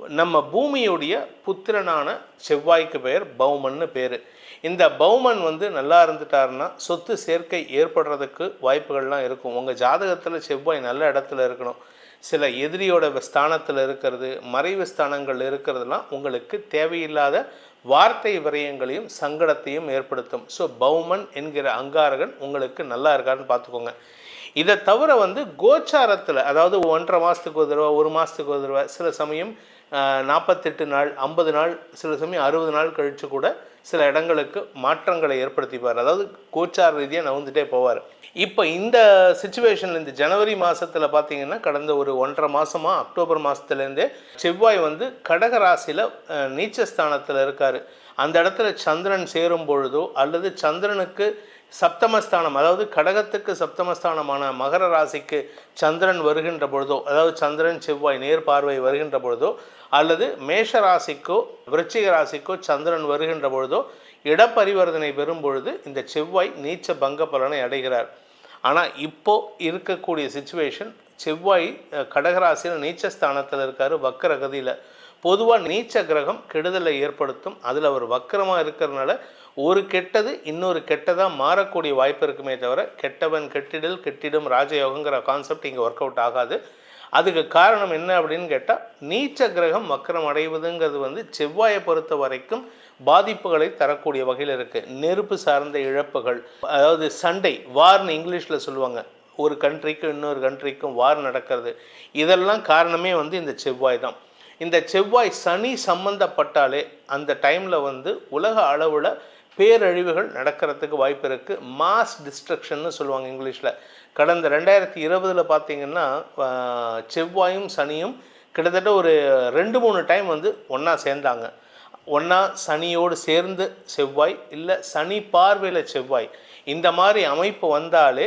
நம்ம பூமியுடைய புத்திரனான செவ்வாய்க்கு பெயர் பௌமன்னு பேர். இந்த பௌமன் வந்து நல்லா இருந்துட்டாருன்னா சொத்து சேர்க்கை ஏற்படுறதுக்கு வாய்ப்புகள்லாம் இருக்கும். உங்கள் ஜாதகத்தில் செவ்வாய் நல்ல இடத்துல இருக்கணும். சில எதிரியோட ஸ்தானத்தில் இருக்கிறது மறைவு ஸ்தானங்கள் இருக்கிறதுலாம் உங்களுக்கு தேவையில்லாத வார்த்தை விரயங்களையும் சங்கடத்தையும் ஏற்படுத்தும். ஸோ பௌமன் என்கிற அங்காரகன் உங்களுக்கு நல்லா இருக்காருன்னு பார்த்துக்கோங்க இதை தவிர வந்து கோச்சாரத்தில் அதாவது ஒன்றரை மாதத்துக்கு ஒரு தடவை ஒரு மாதத்துக்கு ஒரு தடவை சில சமயம் நாற்பத்தெட்டு நாள் ஐம்பது நாள் சில சமயம் அறுபது நாள் கழித்து கூட சில இடங்களுக்கு மாற்றங்களை ஏற்படுத்திப்பார். அதாவது கோச்சார் ரீதியாக நவுந்துட்டே போவார். இப்போ இந்த சுச்சுவேஷனில் இந்த ஜனவரி மாதத்தில் பார்த்தீங்கன்னா கடந்த ஒரு ஒன்றரை மாதமாக அக்டோபர் மாதத்துலேருந்தே செவ்வாய் வந்து கடக ராசியில் நீச்சஸ்தானத்தில் இருக்கார். அந்த இடத்துல சந்திரன் சேரும் பொழுதோ அல்லது சந்திரனுக்கு சப்தமஸ்தானம் அதாவது கடகத்துக்கு சப்தமஸ்தானமான மகர ராசிக்கு சந்திரன் வருகின்ற பொழுதோ அதாவது சந்திரன் செவ்வாய் நேர் பார்வை வருகின்ற பொழுதோ அல்லது மேஷ ராசிக்கோ விருச்சிக ராசிக்கோ சந்திரன் வருகின்ற பொழுதோ இடப்பரிவர்த்தனை பெறும் பொழுது இந்த செவ்வாய் நீச்ச பங்க பலனை அடைகிறார். ஆனால் இப்போ இருக்கக்கூடிய சுச்சுவேஷன் செவ்வாய் கடகராசியில் நீச்சஸ்தானத்தில் இருக்கார் வக்கரகதியில். பொதுவாக நீச்ச கிரகம் கெடுதலை ஏற்படுத்தும். அதில் அவர் வக்கரமாக இருக்கிறதுனால ஒரு கெட்டது இன்னொரு கெட்டதாக மாறக்கூடிய வாய்ப்பு இருக்குமே தவிர கெட்டவன் கெட்டிடல் கெட்டிடும் ராஜயோகங்கிற கான்செப்ட் இங்கே ஒர்க் அவுட் ஆகாது. அதுக்கு காரணம் என்ன அப்படின்னு கேட்டால் நீச்ச கிரகம் வக்கரம் அடைவதுங்கிறது வந்து செவ்வாயை பொறுத்த வரைக்கும் பாதிப்புகளை தரக்கூடிய வகையில் இருக்குது நெருப்பு சார்ந்த இழப்புகள் அதாவது சண்டை வார்னு இங்கிலீஷில் சொல்லுவாங்க. ஒரு கண்ட்ரிக்கும் இன்னொரு கண்ட்ரிக்கும் வார் நடக்கிறது. இதெல்லாம் காரணமே வந்து இந்த செவ்வாய் தான். இந்த செவ்வாய் சனி சம்பந்தப்பட்டாலே அந்த டைமில் வந்து உலக அளவில் பேரழிவுகள் நடக்கிறதுக்கு வாய்ப்பு இருக்குது மாஸ் டிஸ்ட்ரக்ஷன்னு சொல்லுவாங்க இங்கிலீஷில் கடந்த ரெண்டாயிரத்தி இருபதில் பார்த்தீங்கன்னா செவ்வாயும் சனியும் கிட்டத்தட்ட ஒரு ரெண்டு மூணு டைம் வந்து ஒன்றா சேர்ந்தாங்க. ஒன்றா சனியோடு சேர்ந்து செவ்வாய் இல்லை சனி பார்வையில் செவ்வாய். இந்த மாதிரி அமைப்பு வந்தாலே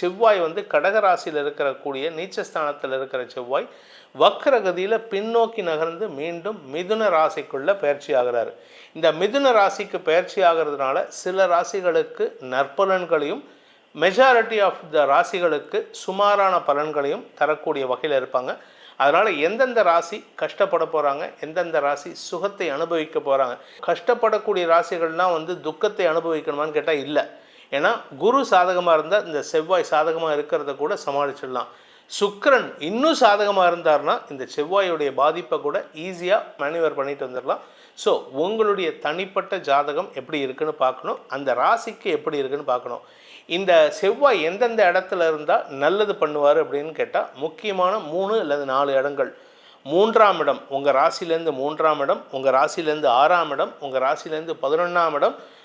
செவ்வாய் வந்து கடகராசியில் இருக்கக்கூடிய நீச்சஸ்தானத்தில் இருக்கிற செவ்வாய் வக்கரகதியில் பின்னோக்கி நகர்ந்து மீண்டும் மிதுன ராசிக்குள்ளே பயிற்சி ஆகிறார். இந்த மிதுன ராசிக்கு பயிற்சி ஆகிறதுனால சில ராசிகளுக்கு நற்பலன்களையும் மெஜாரிட்டி ஆஃப் த ராசிகளுக்கு சுமாரான பலன்களையும் தரக்கூடிய வகையில் இருப்பாங்க. அதனால் எந்தெந்த ராசி கஷ்டப்பட போகிறாங்க எந்தெந்த ராசி சுகத்தை அனுபவிக்க போகிறாங்க கஷ்டப்படக்கூடிய ராசிகள்னால் வந்து துக்கத்தை அனுபவிக்கணுமான்னு கேட்டால் இல்லை. ஏன்னா குரு சாதகமாக இருந்தால் இந்த செவ்வாய் சாதகமாக இருக்கிறத கூட சமாளிச்சிடலாம். சுக்கரன் இன்னும் சாதகமாக இருந்தார்னா இந்த செவ்வாயுடைய பாதிப்பை கூட ஈஸியாக மேனுவர் பண்ணிட்டு வந்துடலாம். ஸோ உங்களுடைய தனிப்பட்ட ஜாதகம் எப்படி இருக்குன்னு பார்க்கணும். அந்த ராசிக்கு எப்படி இருக்குன்னு பார்க்கணும். இந்த செவ்வாய் எந்தெந்த இடத்துல இருந்தால் நல்லது பண்ணுவார் அப்படின்னு கேட்டால் முக்கியமான மூணு அல்லது நாலு இடங்கள். மூன்றாம் இடம் உங்கள் ராசிலேருந்து மூன்றாம் இடம் உங்கள் ராசிலேருந்து ஆறாம் இடம் உங்கள் ராசிலேருந்து பதினொன்றாம் இடம்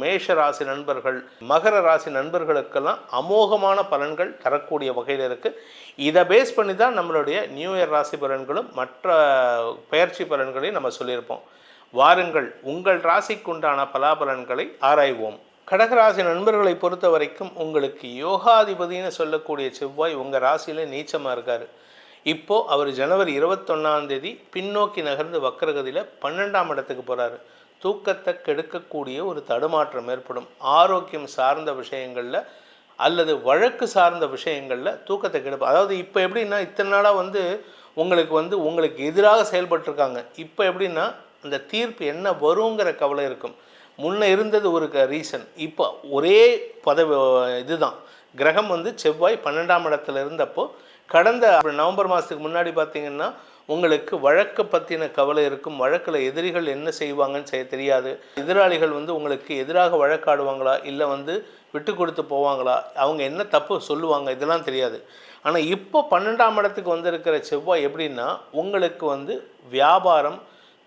மேஷ ராசி நண்பர்கள் மகர ராசி நண்பர்களுக்கெல்லாம் அமோகமான பலன்கள் தரக்கூடிய வகையில் இருக்குது இதை பேஸ் பண்ணி தான் நம்மளுடைய நியூ இயர் ராசி பலன்களும் மற்ற பயிற்சி பலன்களையும் நம்ம சொல்லியிருப்போம். வாருங்கள் உங்கள் ராசிக்குண்டான பலாபலன்களை ஆராய்வோம். கடகராசி நண்பர்களை பொறுத்த வரைக்கும் உங்களுக்கு யோகாதிபதினு சொல்லக்கூடிய செவ்வாய் உங்கள் ராசியில் நீச்சமாக இருக்கார். இப்போது அவர் ஜனவரி இருபத்தொன்னாம் தேதி பின்னோக்கி நகர்ந்து வக்கரகதியில் பன்னெண்டாம் இடத்துக்கு போகிறாரு தூக்கத்தை கெடுக்கக்கூடிய ஒரு தடுமாற்றம் ஏற்படும். ஆரோக்கியம் சார்ந்த விஷயங்களில் அல்லது வழக்கு சார்ந்த விஷயங்களில் தூக்கத்தை கெடுப்போம் அதாவது இப்போ எப்படின்னா இத்தனை நாளாக வந்து உங்களுக்கு வந்து உங்களுக்கு எதிராக செயல்பட்டுருக்காங்க. இப்போ எப்படின்னா அந்த தீர்ப்பு என்ன வருங்கிற கவலை இருக்கும். முன்னே இருந்தது ஒரு ரீசன். இப்போ ஒரே பதவி இதுதான். கிரகம் வந்து செவ்வாய் பன்னெண்டாம் இடத்துல இருந்தப்போ கடந்த நவம்பர் மாதத்துக்கு முன்னாடி பார்த்திங்கன்னா உங்களுக்கு வழக்கு பற்றின கவலை இருக்கும் வழக்கில் எதிரிகள் என்ன செய்வாங்கன்னு செய்ய தெரியாது. எதிராளிகள் வந்து உங்களுக்கு எதிராக வழக்காடுவாங்களா? இல்லை வந்து விட்டு கொடுத்து போவாங்களா? அவங்க என்ன தப்பு சொல்லுவாங்க? இதெல்லாம் தெரியாது. ஆனால் இப்போ பன்னெண்டாம் இடத்துக்கு வந்திருக்கிற செவ்வாய் எப்படின்னா உங்களுக்கு வந்து வியாபாரம்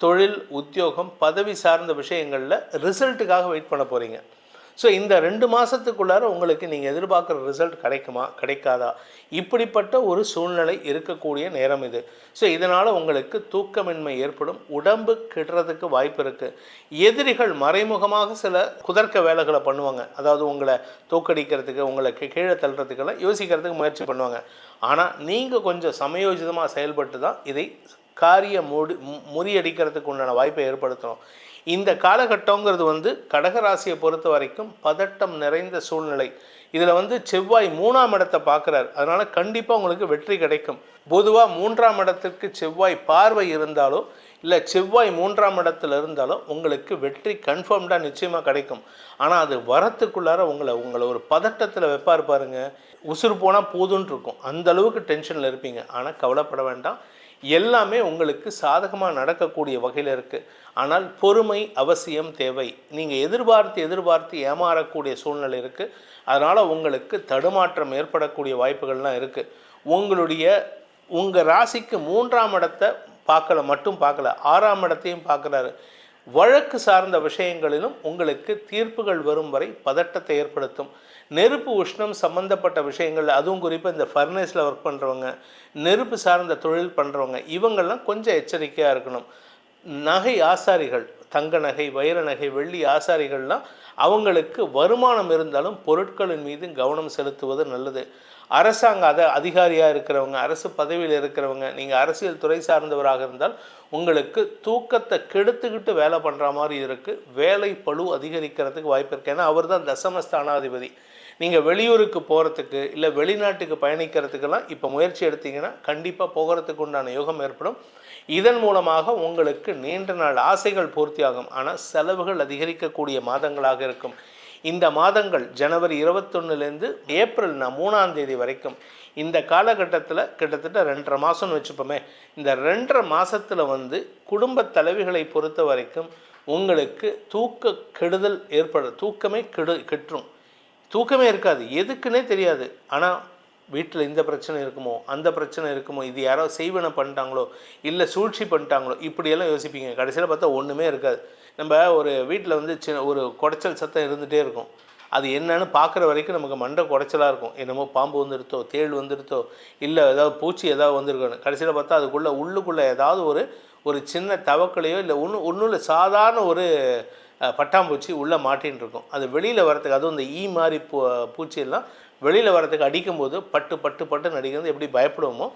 தொழில் உத்தியோகம் பதவி சார்ந்த விஷயங்களில் ரிசல்ட்டுக்காக வெயிட் பண்ண போகிறீங்க ஸோ இந்த ரெண்டு மாதத்துக்குள்ளார உங்களுக்கு நீங்கள் எதிர்பார்க்குற ரிசல்ட் கிடைக்குமா கிடைக்காதா? இப்படிப்பட்ட ஒரு சூழ்நிலை இருக்கக்கூடிய நேரம் இது. ஸோ இதனால் உங்களுக்கு தூக்கமின்மை ஏற்படும் உடம்பு கிடுறதுக்கு வாய்ப்பு இருக்குது எதிரிகள் மறைமுகமாக சில குதர்க்க வேலைகளை பண்ணுவாங்க. அதாவது உங்களை தோக்கடிக்கிறதுக்கு உங்களை கீழே தள்ளுறதுக்கெல்லாம் யோசிக்கிறதுக்கு முயற்சி பண்ணுவாங்க. ஆனால் நீங்கள் கொஞ்சம் சமயோஜிதமாக செயல்பட்டு தான் இதை காரிய முடி முறியடிக்கிறதுக்கு உண்டான வாய்ப்பை ஏற்படுத்தணும். இந்த காலகட்டங்கிறது வந்து கடகராசியை பொறுத்த வரைக்கும் பதட்டம் நிறைந்த சூழ்நிலை. இதில் வந்து செவ்வாய் மூணாம் இடத்தை பார்க்குறாரு. அதனால் கண்டிப்பாக உங்களுக்கு வெற்றி கிடைக்கும். பொதுவாக மூன்றாம் இடத்திற்கு செவ்வாய் பார்வை இருந்தாலோ இல்லை செவ்வாய் மூன்றாம் இடத்துல இருந்தாலோ உங்களுக்கு வெற்றி கன்ஃபார்ம்டாக நிச்சயமாக கிடைக்கும். ஆனால் அது வரத்துக்குள்ளார உங்களை உங்களை ஒரு பதட்டத்தில் வைப்பார் பாருங்கள் உசுறு போனால் போதுன்ட்டு இருக்கும். அந்த அளவுக்கு டென்ஷனில் இருப்பீங்க. ஆனால் கவலைப்பட வேண்டாம். எல்லாமே உங்களுக்கு சாதகமாக நடக்கக்கூடிய வகையில் இருக்குது ஆனால் பொறுமை அவசியம் தேவை. நீங்கள் எதிர்பார்த்து எதிர்பார்த்து ஏமாறக்கூடிய சூழ்நிலை இருக்குது அதனால் உங்களுக்கு தடுமாற்றம் ஏற்படக்கூடிய வாய்ப்புகள்லாம் இருக்குது உங்களுடைய உங்கள் ராசிக்கு மூன்றாம் இடத்தை பார்க்கல மட்டும் பார்க்கல ஆறாம் இடத்தையும் பார்க்குறாரு. வழக்கு சார்ந்த விஷயங்களிலும் உங்களுக்கு தீர்ப்புகள் வரும் வரை பதட்டத்தை ஏற்படுத்தும். நெருப்பு உஷ்ணம் சம்மந்தப்பட்ட விஷயங்கள் அதுவும் குறிப்பாக இந்த ஃபர்னேஸில் ஒர்க் பண்ணுறவங்க நெருப்பு சார்ந்த தொழில் பண்ணுறவங்க இவங்கெல்லாம் கொஞ்சம் எச்சரிக்கையாக இருக்கணும். நகை ஆசாரிகள் தங்க நகை வைர நகை வெள்ளி ஆசாரிகள்லாம் அவங்களுக்கு வருமானம் இருந்தாலும் பொருட்களின் மீது கவனம் செலுத்துவது நல்லது. அரசாங்க அத அதிகாரியாக இருக்கிறவங்க அரசு பதவியில் இருக்கிறவங்க நீங்கள் அரசியல் துறை சார்ந்தவராக இருந்தால் உங்களுக்கு தூக்கத்தை கெடுத்துக்கிட்டு வேலை பண்ணுற மாதிரி இருக்குது வேலை பழு அதிகரிக்கிறதுக்கு வாய்ப்பு இருக்குது ஏன்னா அவர் தான் தசமஸ்தானாதிபதி. நீங்கள் வெளியூருக்கு போகிறதுக்கு இல்லை வெளிநாட்டுக்கு பயணிக்கிறதுக்கெல்லாம் இப்போ முயற்சி எடுத்தீங்கன்னா கண்டிப்பாக போகிறதுக்கு உண்டான யோகம் ஏற்படும். இதன் மூலமாக உங்களுக்கு நீண்ட நாள் ஆசைகள் பூர்த்தியாகும். ஆனால் செலவுகள் அதிகரிக்கக்கூடிய மாதங்களாக இருக்கும். இந்த மாதங்கள் ஜனவரி இருபத்தொன்னுலேருந்து ஏப்ரல் நான் மூணாம் தேதி வரைக்கும். இந்த காலகட்டத்தில் கிட்டத்தட்ட ரெண்டரை மாதம்னு வச்சுப்போமே. இந்த ரெண்டரை மாதத்தில் வந்து குடும்ப தலைவிகளை பொறுத்த வரைக்கும் உங்களுக்கு தூக்க கெடுதல் ஏற்படும் தூக்கமே கெடு கெட்டுரும் தூக்கமே இருக்காது. எதுக்குன்னே தெரியாது. ஆனால் வீட்டில் இந்த பிரச்சனை இருக்குமோ அந்த பிரச்சனை இருக்குமோ இது யாரோ செய்வனை பண்ணிட்டாங்களோ இல்லை சூழ்ச்சி பண்ணிட்டாங்களோ இப்படியெல்லாம் யோசிப்பீங்க. கடைசியில் பார்த்தா ஒன்றுமே இருக்காது. நம்ம ஒரு வீட்டில் வந்து சின்ன ஒரு குடைச்சல் சத்தம் இருந்துகிட்டே இருக்கும். அது என்னன்னு பார்க்குற வரைக்கும் நமக்கு மண்டை குடைச்சலாக இருக்கும். என்னமோ பாம்பு வந்துருத்தோ தேள் வந்துருத்தோ இல்லை ஏதாவது பூச்சி ஏதாவது வந்திருக்கணும் கடைசியில் பார்த்தா அதுக்குள்ளே உள்ளுக்குள்ளே ஏதாவது ஒரு ஒரு சின்ன தவக்கலையோ இல்லை ஒன்று ஒன்றும் இல்லை சாதாரண ஒரு பட்டாம்பூச்சி உள்ளே மாட்டின்னு இருக்கும். அது வெளியில் வரத்துக்கு அதுவும் இந்த ஈ மாதிரி பூ பூச்சியெல்லாம் வெளியில் வரத்துக்கு அடிக்கும்போது பட்டு பட்டு பட்டு நடிக்கிறது எப்படி பயப்படுவோமோ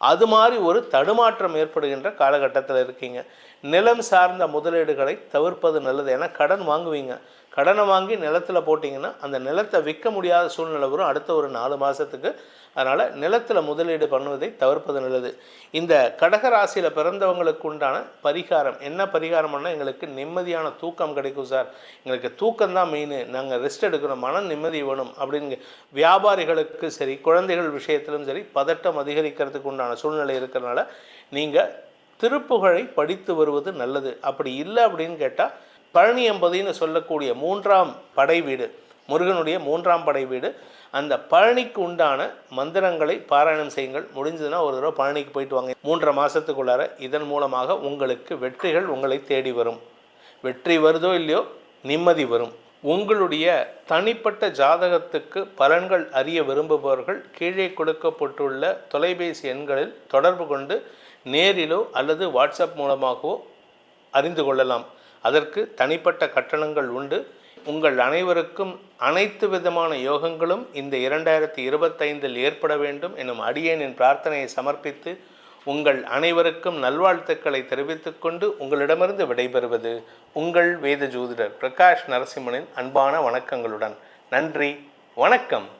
அது மாதிரி ஒரு தடுமாற்றம் ஏற்படுகின்ற காலகட்டத்தில் இருக்கீங்க. நிலம் சார்ந்த முதலீடுகளை தவிர்ப்பது நல்லது. ஏன்னா கடன் வாங்குவீங்க. கடனை வாங்கி நிலத்தில் போட்டிங்கன்னா அந்த நிலத்தை விற்க முடியாத சூழ்நிலை வரும். அடுத்த ஒரு நாலு மாதத்துக்கு அதனால் நிலத்தில் முதலீடு பண்ணுவதை தவிர்ப்பது நல்லது. இந்த கடக ராசியில் பிறந்தவங்களுக்கு உண்டான பரிகாரம். என்ன பரிகாரம்னா எங்களுக்கு நிம்மதியான தூக்கம் கிடைக்கும் சார். எங்களுக்கு தூக்கம் தான் மெயின் நாங்கள் ரெஸ்ட் எடுக்கணும் மன நிம்மதி வேணும் அப்படின்னு வியாபாரிகளுக்கு சரி குழந்தைகள் விஷயத்திலும் சரி பதட்டம் அதிகரிக்கிறதுக்கு உண்டான சூழ்நிலை இருக்கிறனால நீங்கள் திருப்புகழை படித்து வருவது நல்லது. அப்படி இல்லை அப்படின்னு கேட்டால் பழனி என்பதின்னு சொல்லக்கூடிய மூன்றாம் படை வீடு முருகனுடைய மூன்றாம் படை வீடு அந்த பழனிக்கு உண்டான மந்திரங்களை பாராயணம் செய்யுங்கள். முடிஞ்சதுன்னா ஒரு தடவை பழனிக்கு போயிட்டு வாங்க. மூன்று மாதத்துக்குள்ளார இதன் மூலமாக உங்களுக்கு வெற்றிகள் உங்களை தேடி வரும். வெற்றி வருதோ இல்லையோ நிம்மதி வரும். உங்களுடைய தனிப்பட்ட ஜாதகத்துக்கு பலன்கள் அறிய விரும்புபவர்கள் கீழே கொடுக்கப்பட்டுள்ள தொலைபேசி எண்களில் தொடர்பு கொண்டு நேரிலோ அல்லது வாட்ஸ்அப் மூலமாகவோ அறிந்து கொள்ளலாம். அதற்கு தனிப்பட்ட கட்டணங்கள் உண்டு. உங்கள் அனைவருக்கும் அனைத்து விதமான யோகங்களும் இந்த இரண்டாயிரத்தி இருபத்தைந்தில் ஏற்பட வேண்டும் எனும் அடியேனின் பிரார்த்தனையை சமர்ப்பித்து உங்கள் அனைவருக்கும் நல்வாழ்த்துக்களை தெரிவித்துக் கொண்டு உங்களிடமிருந்து விடைபெறுவது உங்கள் வேத ஜோதிடர் பிரகாஷ் நரசிம்மனின் அன்பான வணக்கங்களுடன். நன்றி வணக்கம்.